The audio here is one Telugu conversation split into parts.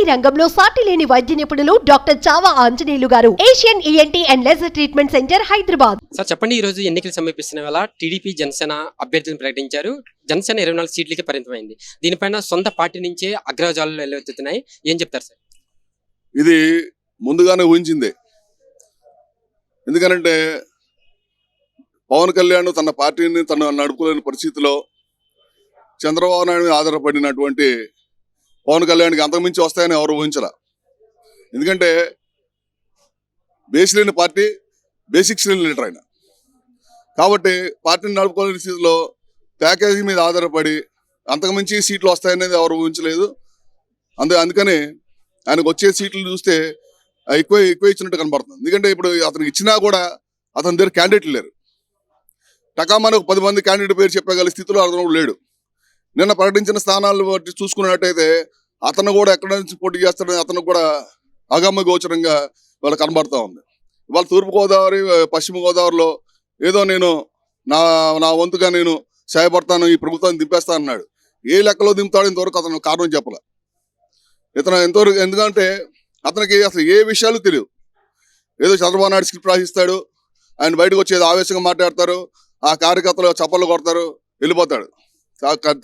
ఈఎన్టీ రంగంలో సాటి లేని వైద్య నిపుణులు doctor Chava Anjaneyulu garu. Asian ENT and laser treatment centre Hyderabad. Sir చెప్పండి ఈ రోజు ఎన్నికలు సమీపిస్తున్న వేళ టీడీపీ జనసేన అభ్యర్థులను ప్రకటించారు. జనసేన ఇరవై నాలుగు సీట్లకి పరిమితమైంది. దీనిపైన సొంత పార్టీ నుంచే అగ్రజాలు వెల్లువెత్తుతున్నాయి ఏం చెప్తారు సార్? ఇది ముందుగానే ఊహించిందే. ఎందుకనంటే పవన్ కళ్యాణ్ తన పార్టీని తను నడుపుకోలేని పరిస్థితిలో చంద్రబాబు నాయుడు ఆధారపడినటువంటి పవన్ కళ్యాణ్కి అంతకుమించి వస్తాయని ఎవరు ఊహించరా ఎందుకంటే బేస్ లేని పార్టీ బేసిక్స్ లేని లీడర్ ఆయన. కాబట్టి పార్టీని నడుపుకోలేని స్థితిలో ప్యాకేజీ మీద ఆధారపడి అంతకుమించి సీట్లు వస్తాయనేది ఎవరు ఊహించలేదు. అందు అందుకని ఆయనకు వచ్చే సీట్లు చూస్తే ఎక్కువ ఎక్కువ ఇచ్చినట్టు కనబడుతుంది. ఎందుకంటే ఇప్పుడు అతనికి ఇచ్చినా కూడా అతని దగ్గర క్యాండిడేట్లు లేరు. టకామని ఒక పది మంది క్యాండిడేట్ పేరు చెప్పగల స్థితిలో అతను లేడు. నిన్న ప్రకటించిన స్థానాలు బట్టి చూసుకున్నట్టయితే అతను కూడా ఎక్కడి నుంచి పోటీ చేస్తాడని అతను కూడా అగమ్మ గోచరంగా వాళ్ళ కనబడుతూ ఉంది. వాళ్ళ తూర్పుగోదావరి పశ్చిమ గోదావరిలో ఏదో నేను నా నా వంతుగా నేను సహాయపడతాను ఈ ప్రభుత్వాన్ని దింపేస్తా అన్నాడు. ఏ లెక్కలో దింపుతాడు ఇంతవరకు అతను కారణం చెప్పలే. ఇతను ఎంతవరకు ఎందుకంటే అతనికి అసలు ఏ విషయాలు తెలియవు. ఏదో చంద్రబాబు నాయుడు స్క్రిప్ట్ రాసిస్తాడు ఆయన బయటకు వచ్చేది ఆవేశంగా మాట్లాడతారు ఆ కార్యకర్తలు చప్పలు కొడతారు వెళ్ళిపోతాడు.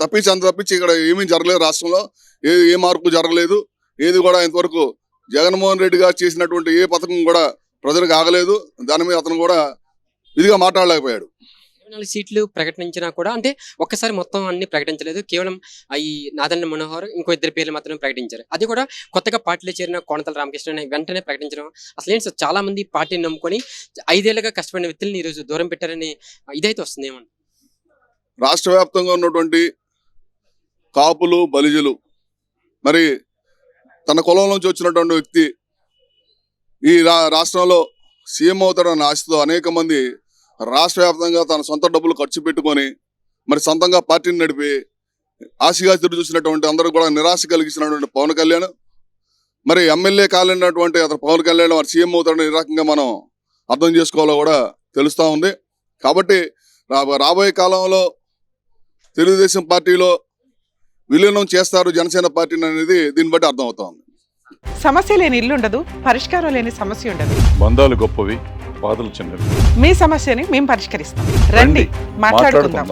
తప్పించి అంత తప్పించి ఇక్కడ ఏమీ జరగలేదు రాష్ట్రంలో. ఏ ఏ మార్పు జరగలేదు. ఏది కూడా ఇంతవరకు జగన్మోహన్ రెడ్డి గారు చేసినటువంటి ఏ పథకం కూడా ప్రజలకు ఆగలేదు. దాని మీద అతను కూడా ఇదిగా మాట్లాడలేకపోయాడు. నాలుగు సీట్లు ప్రకటించినా కూడా అంటే ఒక్కసారి మొత్తం అన్ని ప్రకటించలేదు. కేవలం ఈ నాదన్న మనోహర్ ఇంకో ఇద్దరు పేర్లు మాత్రమే ప్రకటించారు. అది కూడా కొత్తగా పార్టీలో చేరిన కోనతల రామకృష్ణ వెంటనే ప్రకటించడం అసలు ఏంటి సార్? చాలా మంది పార్టీని నమ్ముకొని ఐదేళ్ళుగా కష్టపడిన వ్యక్తులను ఈరోజు దూరం పెట్టారని ఇదైతే వస్తుంది ఏమన్నా రాష్ట్ర వ్యాప్తంగా ఉన్నటువంటి కాపులు బలిజలు మరి తన కులం నుంచి వచ్చినటువంటి వ్యక్తి ఈ రా రాష్ట్రంలో సీఎం అవుతాడన్న ఆశతో అనేక మంది రాష్ట్ర వ్యాప్తంగా తన సొంత డబ్బులు ఖర్చు పెట్టుకొని మరి సొంతంగా పార్టీని నడిపి ఆశగా తిరుగు చూసినటువంటి అందరూ కూడా నిరాశ కలిగించినటువంటి పవన్ కళ్యాణ్ మరి ఎమ్మెల్యే కాలేనటువంటి అతను పవన్ కళ్యాణ్ మరి సీఎం అవుతాడని ఈ రకంగా మనం అర్థం చేసుకోవాలో కూడా తెలుస్తూ ఉంది. కాబట్టి రాబోయే కాలంలో తెలుగుదేశం పార్టీలో విలీనం చేస్తారు జనసేన పార్టీని అనేది దీన్ని బట్టి అర్థం అవుతా ఉంది సమస్య లేని ఇల్లు ఉండదు పరిష్కారం లేని సమస్య ఉండదు. బంధాలు గొప్పవి బాధలు చిన్నవి. మీ సమస్యని మేము పరిష్కరిస్తాం. రండి మాట్లాడుకుందాం.